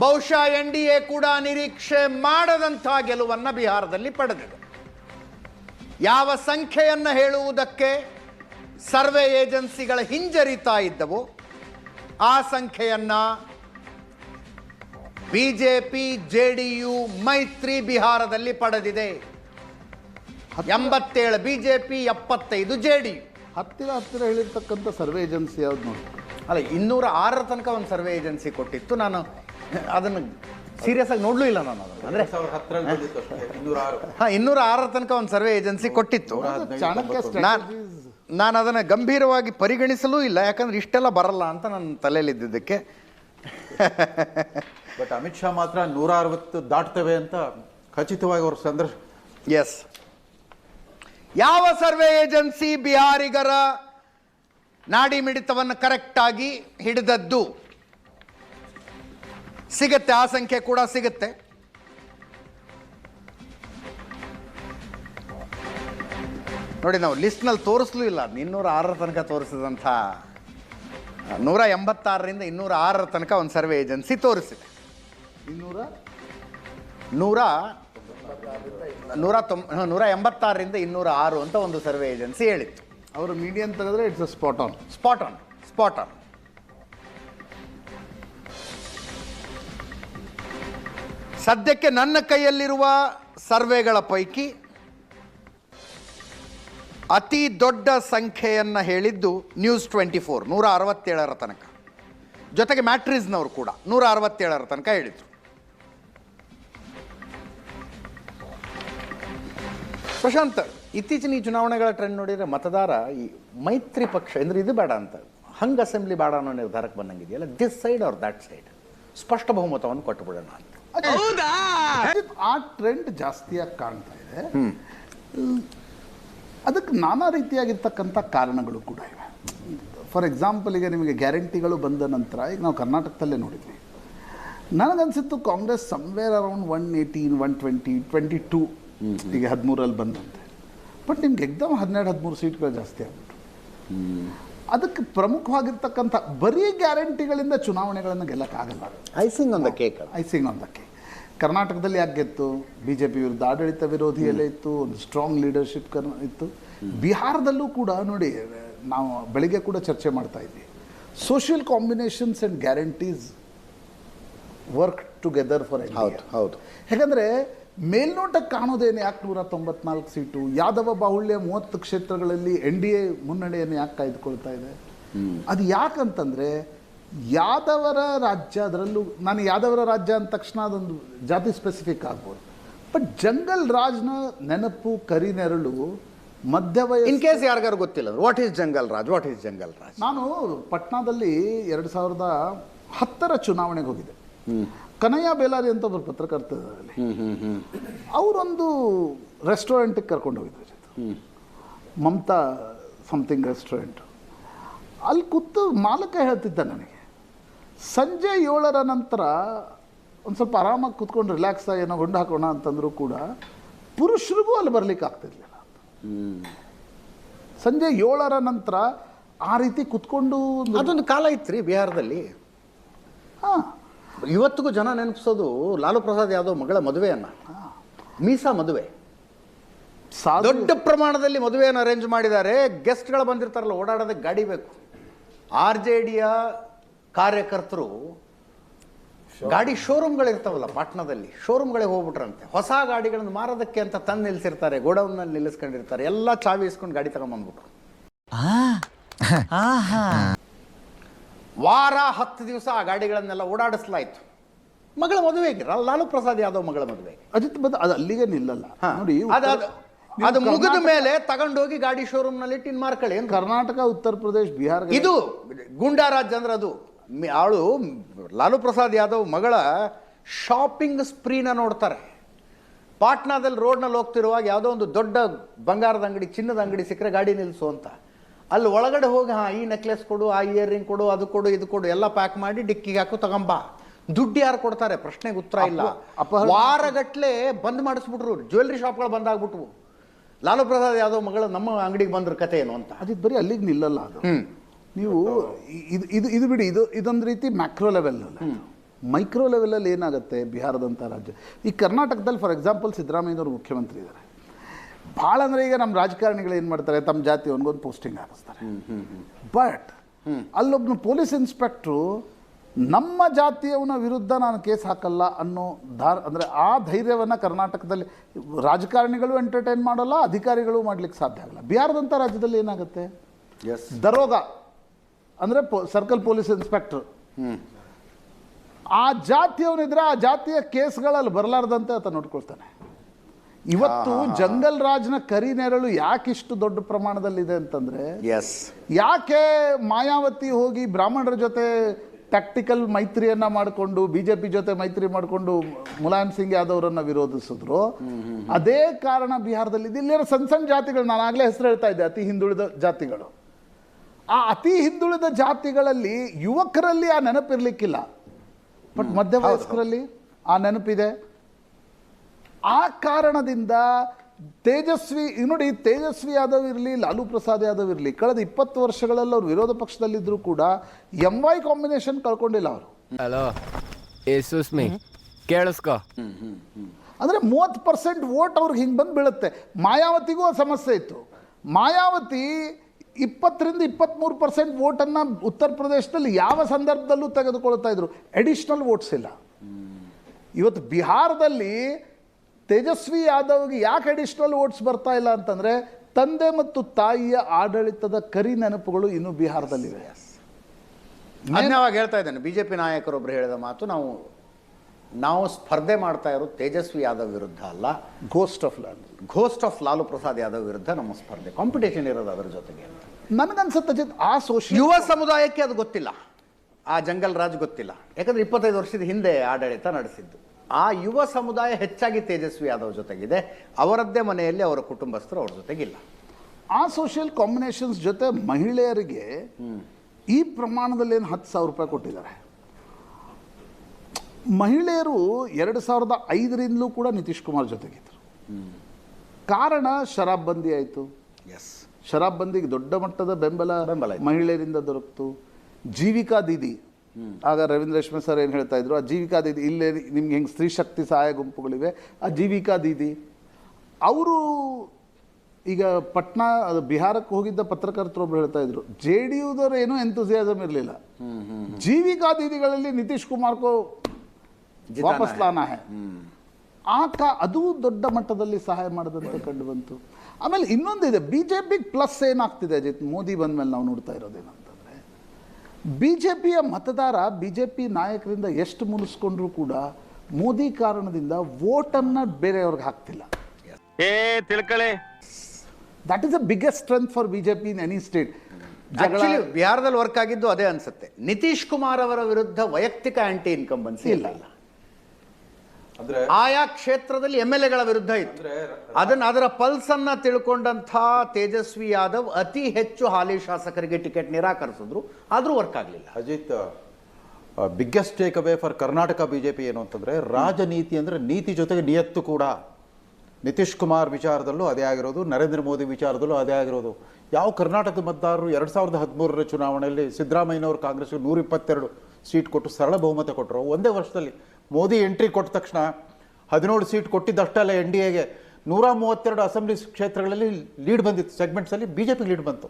ಬಹುಶಃ N D A ಕೂಡ ನಿರೀಕ್ಷೆ ಮಾಡದಂತಹ ಗೆಲುವನ್ನು ಬಿಹಾರದಲ್ಲಿ ಪಡೆದಿದೆ. ಯಾವ ಸಂಖ್ಯೆಯನ್ನು ಹೇಳುವುದಕ್ಕೆ ಸರ್ವೆ ಏಜೆನ್ಸಿಗಳ ಹಿಂಜರಿತಾ ಇದ್ದವು ಆ ಸಂಖ್ಯೆಯನ್ನು ಬಿಜೆಪಿ ಜೆ ಡಿ ಯು ಮೈತ್ರಿ ಬಿಹಾರದಲ್ಲಿ ಪಡೆದಿದೆ. ಎಂಬತ್ತೇಳು ಬಿಜೆಪಿ ಎಪ್ಪತ್ತೈದು ಜೆ ಡಿ ಯು. ಹತ್ತಿರ ಹತ್ತಿರ ಹೇಳಿರ್ತಕ್ಕಂಥ ಸರ್ವೆ ಏಜೆನ್ಸಿ ಯಾವ್ದು ನೋಡಿ ಅಲ್ಲ ಇನ್ನೂರ ಆರರ ತನಕ ಒಂದು ಸರ್ವೆ ಏಜೆನ್ಸಿ ಕೊಟ್ಟಿತ್ತು. ನಾನು ಅದನ್ನು ಸೀರಿಯಸ್ ಆಗಿ ನೋಡ್ಲೂ ಇಲ್ಲ ನಾನು ಅದನ್ನು. ಅಂದ್ರೆ ಹಾಂ ಹತ್ತರಲ್ಲಿ ಬಂದಿತ್ತು ಅಷ್ಟೇ ಇನ್ನೂರ ಆರು ಹಾ ಇನ್ನೂರ ಆರರ ತನಕ ಒಂದು ಸರ್ವೆ ಏಜೆನ್ಸಿ ಕೊಟ್ಟಿತ್ತು. ಚಾಣಕ್ಯ ನಾನು ನಾನು ಅದನ್ನು ಗಂಭೀರವಾಗಿ ಪರಿಗಣಿಸಲೂ ಇಲ್ಲ ಯಾಕಂದ್ರೆ ಇಷ್ಟೆಲ್ಲ ಬರಲ್ಲ ಅಂತ ನನ್ನ ತಲೆಯಲ್ಲಿದ್ದಕ್ಕೆ ಬಟ್ ಅಮಿತ್ ಶಾ ಮಾತ್ರ ನೂರ ಅರವತ್ತು ದಾಟ್ತವೆ ಅಂತ ಖಚಿತವಾಗಿ ಅವ್ರ ಸಂದರ್ಶ ಎಸ್ ಯಾವ ಸರ್ವೆ ಏಜೆನ್ಸಿ ಬಿಹಾರಿಗರ ನಾಡಿ ಮಿಡಿತವನ್ನು ಕರೆಕ್ಟಾಗಿ ಹಿಡಿದದ್ದು? ಸಿಗುತ್ತೆ ಆ ಸಂಖ್ಯೆ ಕೂಡ ಸಿಗುತ್ತೆ. ನೋಡಿ ನಾವು ಲಿಸ್ಟ್ನಲ್ಲಿ ತೋರಿಸ್ಲೂ ಇಲ್ಲ. ಇನ್ನೂರ ಆರರ ತನಕ ತೋರಿಸಿದಂಥ ನೂರ ಎಂಬತ್ತಾರರಿಂದ ಇನ್ನೂರ ಆರರ ತನಕ ಒಂದು ಸರ್ವೆ ಏಜೆನ್ಸಿ ತೋರಿಸಿದೆ. ಇನ್ನೂರ ನೂರ ನೂರ ತೊಂಬ ನೂರ ಎಂಬತ್ತಾರರಿಂದ ಇನ್ನೂರ ಆರು ಅಂತ ಒಂದು ಸರ್ವೆ ಏಜೆನ್ಸಿ ಹೇಳಿತ್ತು. ಅವರು ಮೀಡಿಯನ್ ತೆಗೆದ್ರೆ it's a spot on spot on spot on ಸದ್ಯಕ್ಕೆ ನನ್ನ ಕೈಯಲ್ಲಿರುವ ಸರ್ವೆಗಳ ಪೈಕಿ ಅತಿ ದೊಡ್ಡ ಸಂಖ್ಯೆಯನ್ನು ಹೇಳಿದ್ದು ನ್ಯೂಸ್ ಟ್ವೆಂಟಿ ಫೋರ್, ನೂರ ಅರವತ್ತೇಳರ ತನಕ. ಜೊತೆಗೆ ಮ್ಯಾಟ್ರಿಸ್ನವರು ಕೂಡ, ನೂರ ಅರವತ್ತೇಳರ ತನಕ ಹೇಳಿದರು. ಪ್ರಶಾಂತ್, ಇತ್ತೀಚಿನ ಈ ಚುನಾವಣೆಗಳ ಟ್ರೆಂಡ್ ನೋಡಿದರೆ ಮತದಾರ ಈ ಮೈತ್ರಿ ಪಕ್ಷ, ಅಂದರೆ ಇದು ಬೇಡ ಅಂತ, ಹಂಗ್ ಅಸೆಂಬ್ಲಿ ಬೇಡ ಅನ್ನೋ ನಿರ್ಧಾರಕ್ಕೆ ಬಂದಂಗಿದೆಯಲ್ಲ ದಿಸ್ ಸೈಡ್ ಅವ್ರ ದಟ್ ಸೈಡ್ ಸ್ಪಷ್ಟ ಬಹುಮತವನ್ನು ಕೊಟ್ಟುಬಿಡೋಣ ಅಂತ. ಆ ಟ್ರೆಂಡ್ ಜಾಸ್ತಿಯಾಗಿ ಕಾಣ್ತಾ ಇದೆ. ಅದಕ್ಕೆ ನಾನಾ ರೀತಿಯಾಗಿರ್ತಕ್ಕಂಥ ಕಾರಣಗಳು ಕೂಡ ಇವೆ. ಫಾರ್ ಎಕ್ಸಾಂಪಲ್ ಈಗ ನಿಮಗೆ ಗ್ಯಾರಂಟಿಗಳು ಬಂದ ನಂತರ ಈಗ ನಾವು ಕರ್ನಾಟಕದಲ್ಲೇ ನೋಡಿದ್ವಿ. ನನಗನ್ಸಿತ್ತು Congress somewhere around one eighteen one twenty twenty two ಈಗ ಹದಿಮೂರಲ್ಲಿ ಬಂದಂತೆ. ಬಟ್ ನಿಮ್ಗೆ ಎಕ್ದಮ್ ಹನ್ನೆರಡು ಹದಿಮೂರು ಸೀಟ್ಗಳು ಜಾಸ್ತಿ ಆಗ್ಬಿಟ್ಟು ಅದಕ್ಕೆ ಪ್ರಮುಖವಾಗಿರ್ತಕ್ಕಂಥ ಬರೀ ಗ್ಯಾರಂಟಿಗಳಿಂದ ಚುನಾವಣೆಗಳನ್ನು ಗೆಲ್ಲಕ್ಕಾಗಲ್ಲ. Icing on the cake icing on the cake ಕರ್ನಾಟಕದಲ್ಲಿ ಯಾಕೆ ಗೆತ್ತು? ಬಿ ಜೆ ಪಿ ವಿರುದ್ಧ ಆಡಳಿತ ವಿರೋಧಿ ಎಲ್ಲ ಇತ್ತು ಒಂದು ಸ್ಟ್ರಾಂಗ್ ಲೀಡರ್ಶಿಪ್ ಕರ್ ಇತ್ತು. ಬಿಹಾರದಲ್ಲೂ ಕೂಡ ನೋಡಿ ನಾವು ಬೆಳಿಗ್ಗೆ ಕೂಡ ಚರ್ಚೆ ಮಾಡ್ತಾ ಇದ್ವಿ. Social combinations and guarantees work together for ಹೌದು ಹೌದು. ಯಾಕಂದರೆ ಮೇಲ್ನೋಟಕ್ಕೆ ಕಾಣೋದೇನು ಯಾಕೆ ನೂರ ತೊಂಬತ್ನಾಲ್ಕು ಸೀಟು? ಯಾದವ ಬಾಹುಳ್ಯ ಮೂವತ್ತು ಕ್ಷೇತ್ರಗಳಲ್ಲಿ ಎನ್ ಡಿ ಎ ಮುನ್ನಡೆಯನ್ನು ಯಾಕೆ ಕಾಯ್ದುಕೊಳ್ತಾ ಇದೆ? ಅದು ಯಾಕಂತಂದರೆ ಯಾದವರ ರಾಜ್ಯ ಅದರಲ್ಲೂ ನಾನು ಯಾದವರ ರಾಜ್ಯ ಅಂದ ತಕ್ಷಣ ಅದೊಂದು ಜಾತಿ ಸ್ಪೆಸಿಫಿಕ್ ಆಗ್ಬೋದು. ಬಟ್ ಜಂಗಲ್ ರಾಜ್ನ ನೆನಪು ಕರಿನೆರಳು ಮಧ್ಯವಯ ಇನ್ ಕೇಸ್ ಯಾರಿಗಾರು ಗೊತ್ತಿಲ್ಲ what is jungle raj? What is jungle raj? ನಾನು ಪಟ್ನಾದಲ್ಲಿ ಎರಡು ಸಾವಿರದ ಹತ್ತರ ಚುನಾವಣೆಗೆ ಹೋಗಿದ್ದೆ. ಕನಯ್ಯ ಬೇಲಾರಿ ಅಂತ ಒಬ್ಬರು ಪತ್ರಕರ್ತ ಇದ್ದಾರೆ ಅಲ್ಲಿ ಅವರೊಂದು ರೆಸ್ಟೋರೆಂಟಿಗೆ ಕರ್ಕೊಂಡು ಹೋಗಿದ್ರು ಜೊತೆ ಮಮತಾ ಸಮಥಿಂಗ್ ರೆಸ್ಟೋರೆಂಟ್ ಅಲ್ಲಿ ಕೂತು ಮಾಲಕ ಹೇಳ್ತಿದ್ದ ನನಗೆ ಸಂಜೆ ಏಳರ ನಂತರ ಒಂದು ಸ್ವಲ್ಪ ಆರಾಮಾಗಿ ಕೂತ್ಕೊಂಡು ರಿಲ್ಯಾಕ್ಸ್ ಆಗಿ ಏನೋ ಗುಂಡು ಹಾಕೋಣ ಅಂತಂದರೂ ಕೂಡ ಪುರುಷರಿಗೂ ಅಲ್ಲಿ ಬರಲಿಕ್ಕೆ ಆಗ್ತಿರ್ಲಿಲ್ಲ. ಸಂಜೆ ಏಳರ ನಂತರ ಆ ರೀತಿ ಕುತ್ಕೊಂಡು ಅದೊಂದು ಕಾಲ ಇತ್ತು ರೀ ಬಿಹಾರದಲ್ಲಿ? ಹಾ. ಇವತ್ತಿಗೂ ಜನ ನೆನಪಿಸೋದು ಲಾಲು ಪ್ರಸಾದ್ ಯಾದವ್ ಮಗಳ ಮದುವೆಯನ್ನ. ಮೀಸಾ ಮದುವೆ. ದೊಡ್ಡ ಪ್ರಮಾಣದಲ್ಲಿ ಮದುವೆಯನ್ನು ಅರೇಂಜ್ ಮಾಡಿದ್ದಾರೆ. ಗೆಸ್ಟ್ಗಳು ಬಂದಿರ್ತಾರಲ್ಲ ಓಡಾಡೋದಕ್ಕೆ ಗಾಡಿ ಬೇಕು. ಆರ್ ಜೆ ಡಿಯ ಕಾರ್ಯಕರ್ತರು ಗಾಡಿ ಶೋರೂಮ್ಗಳಿರ್ತಾವಲ್ಲ ಪಾಟ್ನಾದಲ್ಲಿ. ಶೋರೂಮ್ಗಳಿಗೆ ಹೋಗ್ಬಿಟ್ರಂತೆ. ಹೊಸ ಗಾಡಿಗಳನ್ನು ಮಾರೋದಕ್ಕೆ ಅಂತ ತಂದು ನಿಲ್ಲಿಸಿರ್ತಾರೆ ಗೋಡೌನ್ನಲ್ಲಿ ನಿಲ್ಲಿಸ್ಕೊಂಡಿರ್ತಾರೆ. ಎಲ್ಲ ಚಾವಿ ಇಸ್ಕೊಂಡು ಗಾಡಿ ತಗೊಂಬಂದ್ಬಿಟ್ರು ವಾರ ಹತ್ತು ದಿವಸ ಆ ಗಾಡಿಗಳನ್ನೆಲ್ಲ ಓಡಾಡಿಸ್ಲಾಯ್ತು. ಮಗಳ ಮದುವೆಗೆ ಲಾಲು ಪ್ರಸಾದ್ ಯಾದವ್ ಮಗಳ ಮದುವೆ ಅಜಿತ್ ಬದ ಅದು ಅಲ್ಲಿಗೆ ನಿಲ್ಲಲ್ಲ. ಹಾ. ನೋಡಿ ಅದು ಅದು ಮುಗಿದ ಮೇಲೆ ತಗೊಂಡೋಗಿ ಗಾಡಿ ಶೋರೂಮ್ನಲ್ಲಿ ಟಿನ್ ಮಾರ್ಕಳಿ ಕರ್ನಾಟಕ ಉತ್ತರ ಪ್ರದೇಶ ಬಿಹಾರ ಇದು ಗುಂಡಾ ರಾಜ್ ಅಂದ್ರೆ ಅದು. ಅವಳು ಲಾಲು ಪ್ರಸಾದ್ ಯಾದವ್ ಮಗಳ ಶಾಪಿಂಗ್ ಸ್ಪ್ರೀನ ನೋಡ್ತಾರೆ. ಪಾಟ್ನಾದಲ್ಲಿ ರೋಡ್ನಲ್ಲಿ ಹೋಗ್ತಿರುವಾಗ ಯಾವುದೋ ಒಂದು ದೊಡ್ಡ ಬಂಗಾರದ ಅಂಗಡಿ ಚಿನ್ನದ ಅಂಗಡಿ ಸಿಕ್ಕರೆ ಗಾಡಿ ನಿಲ್ಲಿಸು ಅಂತ. ಅಲ್ಲಿ ಒಳಗಡೆ ಹೋಗಿ ಹಾಂ ಈ ನೆಕ್ಲೆಸ್ ಕೊಡು ಆ ಇಯರಿಂಗ್ ಕೊಡು ಅದು ಕೊಡು ಇದು ಕೊಡು ಎಲ್ಲ ಪ್ಯಾಕ್ ಮಾಡಿ ಡಿಕ್ಕಿಗೆ ಹಾಕು ತಗೊಂಬಾ. ದುಡ್ಡು ಯಾರು ಕೊಡ್ತಾರೆ? ಪ್ರಶ್ನೆಗೆ ಉತ್ತರ ಇಲ್ಲ. ವಾರಗಟ್ಲೆ ಬಂದ್ ಮಾಡಿಸ್ಬಿಟ್ರು. ಜ್ಯುವೆಲ್ರಿ ಶಾಪ್ಗಳು ಬಂದಾಗ್ಬಿಟ್ವು. ಲಾಲು ಪ್ರಸಾದ್ ಯಾದವ್ ಮಗಳು ನಮ್ಮ ಅಂಗಡಿಗೆ ಬಂದ್ರ ಕತೆ ಏನು ಅಂತ. ಅದು ಬರೀ ಅಲ್ಲಿಗೆ ನಿಲ್ಲಲ್ಲ ಅದು. ನೀವು ಇದು ಇದು ಇದು ಬಿಡಿ ಇದು ಇದೊಂದು ರೀತಿ ಮ್ಯಾಕ್ರೋ ಲೆವೆಲ್ ಮೈಕ್ರೋ ಲೆವೆಲಲ್ಲಿ ಏನಾಗುತ್ತೆ? ಬಿಹಾರದಂಥ ರಾಜ್ಯ. ಈ ಕರ್ನಾಟಕದಲ್ಲಿ ಫಾರ್ ಎಕ್ಸಾಂಪಲ್ ಸಿದ್ದರಾಮಯ್ಯನವರು ಮುಖ್ಯಮಂತ್ರಿ ಇದ್ದಾರೆ. ಭಾಳ ಅಂದರೆ ಈಗ ನಮ್ಮ ರಾಜಕಾರಣಿಗಳು ಏನು ಮಾಡ್ತಾರೆ ತಮ್ಮ ಜಾತಿ ಒಂದೊಂದು ಪೋಸ್ಟಿಂಗ್ ಹಾಕಿಸ್ತಾರೆ. ಬಟ್ ಅಲ್ಲೊಬ್ಬನು ಪೊಲೀಸ್ ಇನ್ಸ್ಪೆಕ್ಟ್ರು ನಮ್ಮ ಜಾತಿಯವನ ವಿರುದ್ಧ ನಾನು ಕೇಸ್ ಹಾಕಲ್ಲ ಅನ್ನೋ ಧಾರ್ ಅಂದರೆ ಆ ಧೈರ್ಯವನ್ನು ಕರ್ನಾಟಕದಲ್ಲಿ ರಾಜಕಾರಣಿಗಳು ಎಂಟರ್ಟೈನ್ ಮಾಡಲ್ಲ ಅಧಿಕಾರಿಗಳು ಮಾಡ್ಲಿಕ್ಕೆ ಸಾಧ್ಯ ಆಗಲ್ಲ. ಬಿಹಾರದಂಥ ರಾಜ್ಯದಲ್ಲಿ ಏನಾಗುತ್ತೆ? ಎಸ್ ದರೋಗ ಅಂದರೆ ಸರ್ಕಲ್ ಪೊಲೀಸ್ ಇನ್ಸ್ಪೆಕ್ಟರ್ ಆ ಜಾತಿಯವನಿದ್ರೆ ಆ ಜಾತಿಯ ಕೇಸ್ಗಳಲ್ಲಿ ಬರಲಾರ್ದಂತೆ ಆತ ನೋಡ್ಕೊಳ್ತಾನೆ. ಇವತ್ತು ಜಂಗಲ್ ರಾಜ್ನ ಕರಿ ನೆರಳು ಯಾಕಿಷ್ಟು ದೊಡ್ಡ ಪ್ರಮಾಣದಲ್ಲಿದೆ ಅಂತಂದ್ರೆ ಎಸ್ ಯಾಕೆ ಮಾಯಾವತಿ ಹೋಗಿ ಬ್ರಾಹ್ಮಣರ ಜೊತೆ ಟ್ಯಾಕ್ಟಿಕಲ್ ಮೈತ್ರಿಯನ್ನ ಮಾಡಿಕೊಂಡು ಬಿಜೆಪಿ ಜೊತೆ ಮೈತ್ರಿ ಮಾಡಿಕೊಂಡು ಮುಲಾಯಂ ಸಿಂಗ್ ಯಾದವ್ರನ್ನ ವಿರೋಧಿಸಿದ್ರು? ಅದೇ ಕಾರಣ ಬಿಹಾರದಲ್ಲಿ. ಇಲ್ಲಿರೋ ಸಣ್ಣ ಸಣ್ಣ ಜಾತಿಗಳು ನಾನು ಆಗಲೇ ಹೆಸರು ಹೇಳ್ತಾ ಇದ್ದೆ ಅತಿ ಹಿಂದುಳಿದ ಜಾತಿಗಳು. ಆ ಅತಿ ಹಿಂದುಳಿದ ಜಾತಿಗಳಲ್ಲಿ ಯುವಕರಲ್ಲಿ ಆ ನೆನಪಿರ್ಲಿಕ್ಕಿಲ್ಲ. ಬಟ್ ಮಧ್ಯವಯಸ್ಕರಲ್ಲಿ ಆ ನೆನಪಿದೆ. ಆ ಕಾರಣದಿಂದ ತೇಜಸ್ವಿ ನೋಡಿ ತೇಜಸ್ವಿ ಯಾದವ್ ಇರಲಿ ಲಾಲು ಪ್ರಸಾದ್ ಯಾದವ್ ಇರಲಿ ಕಳೆದ ಇಪ್ಪತ್ತು ವರ್ಷಗಳಲ್ಲಿ ಅವರು ವಿರೋಧ ಪಕ್ಷದಲ್ಲಿದ್ದರೂ ಕೂಡ ಎಂ ವೈ ಕಾಂಬಿನೇಷನ್ ಕಳ್ಕೊಂಡಿಲ್ಲ ಅವರು. ಹಲೋ ಯಶಸ್ಮಿ ಸುಸ್ಮಿ ಕೇಳಿಸ್ಕೊ. ಅಂದರೆ ಮೂವತ್ತು ಪರ್ಸೆಂಟ್ ವೋಟ್ ಅವ್ರಿಗೆ ಹಿಂಗೆ ಬಂದು ಬೀಳುತ್ತೆ. ಮಾಯಾವತಿಗೂ ಆ ಸಮಸ್ಯೆ ಇತ್ತು. ಮಾಯಾವತಿ ಇಪ್ಪತ್ತರಿಂದ ಇಪ್ಪತ್ತ್ಮೂರು ಪರ್ಸೆಂಟ್ ವೋಟನ್ನು ಉತ್ತರ ಪ್ರದೇಶದಲ್ಲಿ ಯಾವ ಸಂದರ್ಭದಲ್ಲೂ ತೆಗೆದುಕೊಳ್ತಾ ಇದ್ರು. ಅಡಿಷ್ನಲ್ ವೋಟ್ಸ್ ಇಲ್ಲ. ಇವತ್ತು ಬಿಹಾರದಲ್ಲಿ ತೇಜಸ್ವಿ ಯಾದವ್ಗೆ ಯಾಕೆ ಅಡಿಷ್ನಲ್ ಓಟ್ಸ್ ಬರ್ತಾ ಇಲ್ಲ ಅಂತಂದರೆ ತಂದೆ ಮತ್ತು ತಾಯಿಯ ಆಡಳಿತದ ಕರಿ ನೆನಪುಗಳು ಇನ್ನೂ ಬಿಹಾರದಲ್ಲಿವೆ. ಧನ್ಯವಾಗಿ ಅವಾಗ ಹೇಳ್ತಾ ಇದ್ದೇನೆ ಬಿಜೆಪಿ ನಾಯಕರೊಬ್ಬರು ಹೇಳಿದ ಮಾತು ನಾವು ನಾವು ಸ್ಪರ್ಧೆ ಮಾಡ್ತಾ ಇರೋ ತೇಜಸ್ವಿ ಯಾದವ್ ವಿರುದ್ಧ ಅಲ್ಲ. Ghost of Lal ghost of Lalu Prasad Yadav ವಿರುದ್ಧ ನಮ್ಮ ಸ್ಪರ್ಧೆ. ಕಾಂಪಿಟೇಷನ್ ಇರೋದು ಅದರ ಜೊತೆಗೆ. ನನಗನ್ಸುತ್ತೆ ಆ ಸೋಷಿಯಲ್ ಯುವ ಸಮುದಾಯಕ್ಕೆ ಅದು ಗೊತ್ತಿಲ್ಲ. ಆ ಜಂಗಲ್ ರಾಜ್ ಗೊತ್ತಿಲ್ಲ. ಯಾಕಂದ್ರೆ ಇಪ್ಪತ್ತೈದು ವರ್ಷದ ಹಿಂದೆ ಆಡಳಿತ ನಡೆಸಿದ್ದು. ಆ ಯುವ ಸಮುದಾಯ ಹೆಚ್ಚಾಗಿ ತೇಜಸ್ವಿ ಯಾದವ್ ಜೊತೆಗಿದೆ. ಅವರದ್ದೇ ಮನೆಯಲ್ಲಿ ಅವರ ಕುಟುಂಬಸ್ಥರು ಅವ್ರ ಜೊತೆಗಿಲ್ಲ. ಆ ಸೋಷಿಯಲ್ ಕಾಂಬಿನೇಷನ್ಸ್ ಜೊತೆ ಮಹಿಳೆಯರಿಗೆ ಈ ಪ್ರಮಾಣದಲ್ಲಿ ಏನು ಹತ್ತು ಸಾವಿರ ರೂಪಾಯಿ ಕೊಟ್ಟಿದ್ದಾರೆ? ಮಹಿಳೆಯರು ಎರಡು ಸಾವಿರದ ಐದರಿಂದಲೂ ಕೂಡ ನಿತೀಶ್ ಕುಮಾರ್ ಜೊತೆಗಿದ್ದರು ಕಾರಣ ಶರಾಬ್ ಬಂದಿ ಆಯಿತು. ಎಸ್ ಶರಾಬ್ ಬಂದಿಗೆ ದೊಡ್ಡ ಮಟ್ಟದ ಬೆಂಬಲ ಬೆಂಬಲ ಮಹಿಳೆಯರಿಂದ ದೊರಕಿತು. ಜೀವಿಕಾ ದೀದಿ ಆಗ ರವೀಂದ್ರ ರೇಷ್ಮೆ ಸರ್ ಏನು ಹೇಳ್ತಾ ಇದ್ರು ಆ ಜೀವಿಕಾ ದೀದಿ ಇಲ್ಲೇ ನಿಮ್ಗೆ ಹೆಂಗೆ ಸ್ತ್ರೀ ಶಕ್ತಿ ಸಹಾಯ ಗುಂಪುಗಳಿವೆ ಆ ಜೀವಿಕಾ ದೀದಿ. ಅವರು ಈಗ ಪಟ್ನಾ ಅದು ಬಿಹಾರಕ್ಕೆ ಹೋಗಿದ್ದ ಪತ್ರಕರ್ತರೊಬ್ರು ಹೇಳ್ತಾ ಇದ್ರು ಜೆ ಡಿ ಯುದವ್ರು ಏನೂ ಎಂತುಸಿಯಾಸಮ್ ಇರಲಿಲ್ಲ. ಜೀವಿಕಾ ದೀದಿಗಳಲ್ಲಿ ನಿತೀಶ್ ಕುಮಾರ್ ಕೋ ವಾಪಸ್ ಲಾನ ಹೇ. ಆ ಕಾ ಅದು ದೊಡ್ಡ ಮಟ್ಟದಲ್ಲಿ ಸಹಾಯ ಮಾಡದಂತೆ ಕಂಡು ಬಂತು. ಆಮೇಲೆ ಇನ್ನೊಂದಿದೆ ಬಿ ಜೆ ಪಿಗೆ ಪ್ಲಸ್ ಏನಾಗ್ತಿದೆ ಅಜಿತ್? ಮೋದಿ ಬಂದಮೇಲೆ ನಾವು ನೋಡ್ತಾ ಇರೋದೇನಂತಂದರೆ ಬಿ ಜೆ ಪಿಯ ಮತದಾರ ಬಿ ಜೆ ಪಿ ನಾಯಕರಿಂದ ಎಷ್ಟು ಮುನಿಸ್ಕೊಂಡ್ರೂ ಕೂಡ ಮೋದಿ ಕಾರಣದಿಂದ ವೋಟನ್ನು ಬೇರೆಯವ್ರಿಗೆ ಹಾಕ್ತಿಲ್ಲ. ಏ ತಿಳ್ಕೊಳ್ಳಿ that is the biggest strength for B J P in any state ಜಗಳ ಬಿಹಾರದಲ್ಲಿ ವರ್ಕ್ ಆಗಿದ್ದು ಅದೇ ಅನ್ಸುತ್ತೆ. ನಿತೀಶ್ ಕುಮಾರ್ ಅವರ ವಿರುದ್ಧ ವೈಯಕ್ತಿಕ ಆಂಟಿ ಇನ್ಕಂಬನ್ಸಿ ಇಲ್ಲ. ಇಲ್ಲ ಆಯಾ ಕ್ಷೇತ್ರದಲ್ಲಿ ಎಂ ಎಲ್ ಎಗಳ ವಿರುದ್ಧ ಇತ್ತು. ಅದನ್ನ ಅದರ ಪಲ್ಸ್ ಅನ್ನ ತಿಳ್ಕೊಂಡಂಥ ತೇಜಸ್ವಿ ಯಾದವ್ ಅತಿ ಹೆಚ್ಚು ಹಾಲಿ ಶಾಸಕರಿಗೆ ಟಿಕೆಟ್ ನಿರಾಕರಿಸಿದ್ರು. ಆದ್ರೂ ವರ್ಕ್ ಆಗಲಿಲ್ಲ. Ajit biggest takeaway for Karnataka BJP ಏನು ಅಂತಂದ್ರೆ ರಾಜನೀತಿ ಅಂದ್ರೆ ನೀತಿ ಜೊತೆಗೆ ನಿಯತ್ತು ಕೂಡ. ನಿತೀಶ್ ಕುಮಾರ್ ವಿಚಾರದಲ್ಲೂ ಅದೇ ಆಗಿರೋದು ನರೇಂದ್ರ ಮೋದಿ ವಿಚಾರದಲ್ಲೂ ಅದೇ ಆಗಿರೋದು. ಯಾವ ಕರ್ನಾಟಕದ ಮತದಾರರು ಎರಡು ಸಾವಿರದ ಹದಿಮೂರರ ಚುನಾವಣೆಯಲ್ಲಿ ಸಿದ್ದರಾಮಯ್ಯನವರು ಕಾಂಗ್ರೆಸ್ಗೆ ನೂರಿಪ್ಪತ್ತೆರಡು ಸೀಟ್ ಕೊಟ್ಟು ಸರಳ ಬಹುಮತ ಕೊಟ್ಟರು ಒಂದೇ ವರ್ಷದಲ್ಲಿ ಮೋದಿ ಎಂಟ್ರಿ ಕೊಟ್ಟ ತಕ್ಷಣ ಹದಿನೇಳು ಸೀಟ್ ಕೊಟ್ಟಿದ್ದಷ್ಟಲ್ಲ ಎನ್ ಡಿ ಎಗೆ. ನೂರ ಮೂವತ್ತೆರಡು ಅಸೆಂಬ್ಲಿ ಕ್ಷೇತ್ರಗಳಲ್ಲಿ ಲೀಡ್ ಬಂದಿತ್ತು, ಸೆಗ್ಮೆಂಟ್ಸಲ್ಲಿ ಬಿ ಜೆ ಪಿ ಲೀಡ್ ಬಂತು.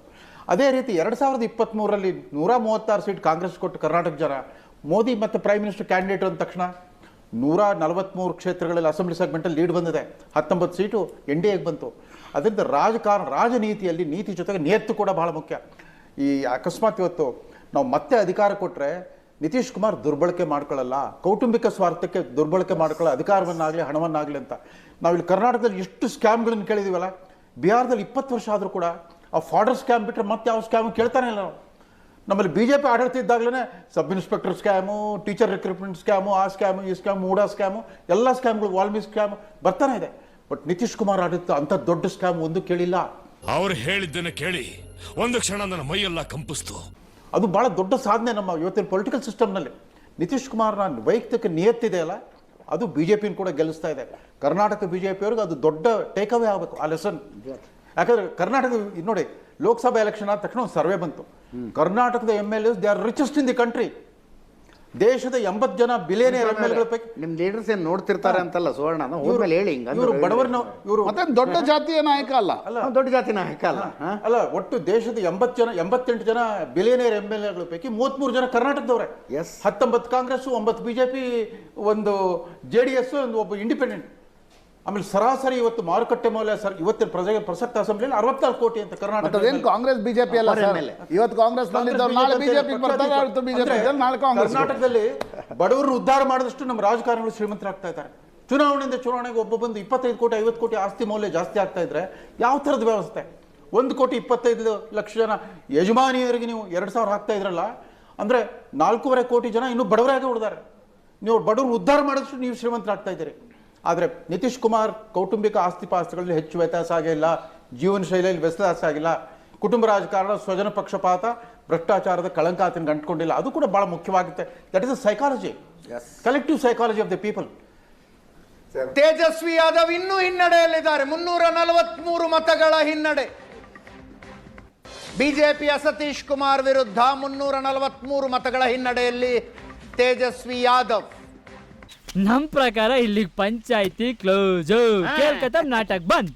ಅದೇ ರೀತಿ ಎರಡು ಸಾವಿರದ ಇಪ್ಪತ್ತ್ಮೂರರಲ್ಲಿ ನೂರ ಮೂವತ್ತಾರು ಸೀಟ್ ಕಾಂಗ್ರೆಸ್ ಕೊಟ್ಟು ಕರ್ನಾಟಕ ಜನ, ಮೋದಿ ಮತ್ತು ಪ್ರೈಮ್ ಮಿನಿಸ್ಟರ್ ಕ್ಯಾಂಡಿಡೇಟ್ ಅಂದ ತಕ್ಷಣ ನೂರ ನಲವತ್ತ್ಮೂರು ಕ್ಷೇತ್ರಗಳಲ್ಲಿ ಅಸೆಂಬ್ಲಿ ಸೆಗ್ಮೆಂಟಲ್ಲಿ ಲೀಡ್ ಬಂದಿದೆ. ಹತ್ತೊಂಬತ್ತು ಸೀಟು ಎನ್ ಡಿ ಎಗೆ ಬಂತು. ಅದರಿಂದ ರಾಜಕಾರಣ, ರಾಜನೀತಿಯಲ್ಲಿ ನೀತಿ ಜೊತೆಗೆ ನಿಯತ್ತು ಕೂಡ ಬಹಳ ಮುಖ್ಯ. ಈ ಅಕಸ್ಮಾತ್ ಇವತ್ತು ನಾವು ಮತ್ತೆ ಅಧಿಕಾರ ಕೊಟ್ಟರೆ ನಿತೀಶ್ ಕುಮಾರ್ ದುರ್ಬಳಕೆ ಮಾಡ್ಕೊಳ್ಳಲ್ಲ, ಕೌಟುಂಬಿಕ ಸ್ವಾರ್ಥಕ್ಕೆ ದುರ್ಬಳಕೆ ಮಾಡ್ಕೊಳ್ಳೋ ಅಧಿಕಾರವನ್ನಾಗಲಿ, ಹಣವನ್ನಾಗಲಿ ಅಂತ. ನಾವಿಲ್ಲಿ ಕರ್ನಾಟಕದಲ್ಲಿ ಎಷ್ಟು ಸ್ಕ್ಯಾಮ್ಗಳನ್ನು ಕೇಳಿದೀವಲ್ಲ, ಬಿಹಾರದಲ್ಲಿ ಇಪ್ಪತ್ತು ವರ್ಷ ಆದರೂ ಕೂಡ ಆ ಫಾರ್ಡರ್ ಸ್ಕ್ಯಾಮ್ ಬಿಟ್ಟರೆ ಮತ್ತೆ ಯಾವ ಸ್ಕ್ಯಾಮ್ ಕೇಳ್ತಾನೆ ಇಲ್ಲ ನಾವು. ನಮ್ಮಲ್ಲಿ ಬಿ ಜೆ ಪಿ ಆಡಳಿತ ಇದ್ದಾಗಲೇ sub inspector scam, teacher recruitment scam, ಆ ಸ್ಕ್ಯಾಮು, ಈ ಸ್ಕ್ಯಾಮ್, ಮೂಡಾ ಸ್ಕ್ಯಾಮು, ಎಲ್ಲ ಸ್ಕ್ಯಾಮ್ಗಳು, ವಾಲ್ಮೀಕಿ ಸ್ಕ್ಯಾಮ್ ಬರ್ತಾನೆ ಇದೆ. ಬಟ್ ನಿತೀಶ್ ಕುಮಾರ್ ಆಡಳಿತ ಅಂಥ ದೊಡ್ಡ ಸ್ಕ್ಯಾಮ್ ಒಂದು ಕೇಳಿಲ್ಲ. ಅವ್ರು ಹೇಳಿದ್ದನ್ನು ಕೇಳಿ ಒಂದು ಕ್ಷಣ ನನ್ನ ಮೈಯೆಲ್ಲ ಕಂಪಿಸ್ತು. ಅದು ಭಾಳ ದೊಡ್ಡ ಸಾಧನೆ ನಮ್ಮ ಇವತ್ತಿನ ಪೊಲಿಟಿಕಲ್ ಸಿಸ್ಟಮ್ನಲ್ಲಿ ನಿತೀಶ್ ಕುಮಾರ್ನ ವೈಯಕ್ತಿಕ ನಿಯತ್ತಿದೆಯಲ್ಲ ಅದು ಬಿ ಜೆ ಪಿನ ಕೂಡ ಗೆಲ್ಲಿಸ್ತಾ ಇದೆ. ಕರ್ನಾಟಕ ಬಿ ಜೆ ಪಿಯವ್ರಿಗೆ ಅದು ದೊಡ್ಡ ಟೇಕ್ ಅವೇ ಆಗಬೇಕು. ಆ ಲೆಸನ್ ಯಾಕಂದ್ರೆ ಕರ್ನಾಟಕ ಇದ್ ನೋಡಿ ಲೋಕಸಭಾ ಎಲೆಕ್ಷನ್ ಆದ ತಕ್ಷಣ ಒಂದು ಸರ್ವೆ ಬಂತು. ಕರ್ನಾಟಕದ M L S they are richest in the country ದೇಶದ ಎಂಬತ್ತು ಜನ ಬಿಲಿಯನೇರ್ ಎಂ ಎಲ್ಗಳ ಪೈಕಿ ನಿಮ್ ಲೀಡರ್ಸ್ ಏನ್ ನೋಡ್ತಿರ್ತಾರೆ ಅಂತಲ್ಲ ಸುವರ್ಣ? ಹೋದ್ಮೇಲೆ ಹೇಳಿ ಹಿಂಗ ಇವರು ಬಡವರನ್ನ ಇವರು ಮತ್ತೆ ದೊಡ್ಡ ಜಾತಿಯ ನಾಯಕ ಅಲ್ಲ. ಅಲ್ಲ. ದೊಡ್ಡ ಜಾತಿ ನಾಯಕ ಅಲ್ಲ. ಅಲ್ಲ ಒಟ್ಟು ದೇಶದ ಎಂಬತ್ತು ಜನ ಎಂಬತ್ತೆಂಟು ಜನ ಬಿಲಿಯನೇರ್ ಎಂ ಎಲ್ ಎಗಳ ಪೈಕಿ ಮೂವತ್ಮೂರು ಜನ ಕರ್ನಾಟಕದವರೇ. ಎಸ್ ಹತ್ತೊಂಬತ್ತು ಕಾಂಗ್ರೆಸ್ ಒಂಬತ್ತು ಬಿಜೆಪಿ ಒಂದು ಜೆ ಡಿ ಎಸ್ ಒಂದು ಒಬ್ಬ ಇಂಡಿಪೆಂಡೆಂಟ್ ಆಮೇಲೆ ಸರಾಸರಿ ಇವತ್ತು ಮಾರುಕಟ್ಟೆ ಮೌಲ್ಯ ಸರ್ ಇವತ್ತಿನ ಪ್ರಜೆ ಪ್ರಸಕ್ತ ಅಸೆಂಬ್ಲಿಯಲ್ಲಿ ಅರವತ್ತಾರು ಕೋಟಿ ಅಂತ ಕರ್ನಾಟಕ ಕಾಂಗ್ರೆಸ್ ಬಿಜೆಪಿ ಅಲ್ಲ ಇವತ್ತು ಕಾಂಗ್ರೆಸ್ ನಾಳೆ ಬಿಜೆಪಿ ನಾಳೆ ಕರ್ನಾಟಕದಲ್ಲಿ ಬಡವರು ಉದ್ಧಾರ ಮಾಡಿದಷ್ಟು ನಮ್ಮ ರಾಜಕಾರಣಿಗಳು ಶ್ರೀಮಂತರಾಗ್ತಾ ಇದ್ದಾರೆ. ಚುನಾವಣೆಯಿಂದ ಚುನಾವಣೆಗೆ ಒಬ್ಬ ಬಂದು ಇಪ್ಪತ್ತೈದು ಕೋಟಿ ಐವತ್ತು ಕೋಟಿ ಆಸ್ತಿ ಮೌಲ್ಯ ಜಾಸ್ತಿ ಆಗ್ತಾ ಇದ್ರೆ ಯಾವ ಥರದ ವ್ಯವಸ್ಥೆ? ಒಂದು ಕೋಟಿ ಇಪ್ಪತ್ತೈದು ಲಕ್ಷ ಜನ ಯಜಮಾನಿಯರಿಗೆ ನೀವು ಎರಡು ಸಾವಿರ ಹಾಕ್ತಾ ಇದ್ರಲ್ಲ ಅಂದ್ರೆ ನಾಲ್ಕೂವರೆ ಕೋಟಿ ಜನ ಇನ್ನೂ ಬಡವರಾಗಿ ಉಳಿದಾರೆ. ನೀವು ಬಡವರು ಉದ್ಧಾರ ಮಾಡಿದಷ್ಟು ನೀವು ಶ್ರೀಮಂತರಾಗ್ತಾ ಇದ್ದೀರಿ. ಆದರೆ ನಿತೀಶ್ ಕುಮಾರ್ ಕೌಟುಂಬಿಕ ಆಸ್ತಿಪಾಸ್ತಿಗಳಲ್ಲಿ ಹೆಚ್ಚು ವ್ಯತ್ಯಾಸ ಆಗಿಲ್ಲ ಜೀವನ ಶೈಲಿಯಲ್ಲಿ ವ್ಯತ್ಯಾಸ ಆಗಿಲ್ಲ ಕುಟುಂಬ ರಾಜಕಾರಣ ಸ್ವಜನ ಪಕ್ಷಪಾತ ಭ್ರಷ್ಟಾಚಾರದ ಕಳಂಕ ಆತನಿಗೆ ಅಂಟ್ಕೊಂಡಿಲ್ಲ. ಅದು ಕೂಡ ಬಹಳ ಮುಖ್ಯವಾಗುತ್ತೆ. That is a psychology collective psychology of the people Tejashwi Yadav ಇನ್ನೂ ಹಿನ್ನಡೆಯಲ್ಲಿದ್ದಾರೆ. ಮುನ್ನೂರ ನಲವತ್ಮೂರು ಮತಗಳ ಹಿನ್ನಡೆ. ಬಿಜೆಪಿಯ ಸತೀಶ್ ಕುಮಾರ್ ವಿರುದ್ಧ ಮುನ್ನೂರ ನಲವತ್ಮೂರು ಮತಗಳ ಹಿನ್ನಡೆಯಲ್ಲಿ ತೇಜಸ್ವಿ ಯಾದವ್. ನಮ್ ಪ್ರಕಾರ ಇಲ್ಲಿಗೆ ಪಂಚಾಯಿತಿ ಕ್ಲೋಸ್ ಕೇಳ್ಕತ್ತ ನಾಟಕ್ ಬಂದ್.